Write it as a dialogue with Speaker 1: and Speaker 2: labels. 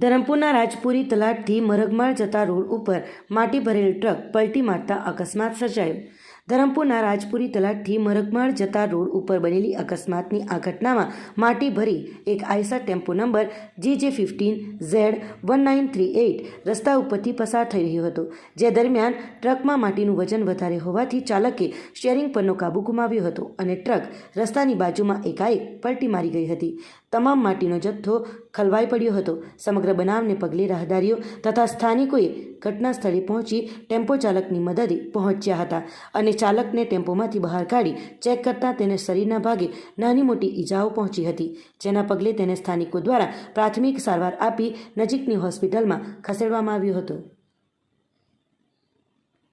Speaker 1: ધરમપુરના રાજપુરી તલાટથી મરગમાળ જતા રોડ ઉપર માટી ભરેલ ટ્રક પલટી મારતા અકસ્માત સર્જાયો. ધરમપુરના રાજપુરી તલાટથી મરગમાળ જતા રોડ ઉપર બનેલી અકસ્માતની આ ઘટનામાં માટી ભરી એક Eicher tempo number G J fifteen Z one nine three eight રસ્તા ઉપરથી પસાર થઈ રહ્યો હતો, જે દરમિયાન ટ્રકમાં માટીનું વજન વધારે હોવાથી ચાલકે શેરિંગ પરનો કાબુ ગુમાવ્યો હતો અને ટ્રક રસ્તાની બાજુમાં એકાએક પલટી મારી ગઈ હતી. તમામ માટીનો જથ્થો ખલવાઈ પડ્યો હતો. સમગ્ર બનાવને પગલે રાહદારીઓ તથા સ્થાનિકોએ ઘટના સ્થળે પહોંચી ટેમ્પો ચાલકની મદદે પહોંચ્યા હતા અને ચાલકને ટેમ્પોમાંથી બહાર કાઢી ચેક કરતાં તેને શરીરના ભાગે નાની મોટી ઈજાઓ પહોંચી હતી, જેના પગલે તેને સ્થાનિકો દ્વારા પ્રાથમિક સારવાર આપી નજીકની હોસ્પિટલમાં ખસેડવામાં આવ્યો હતો.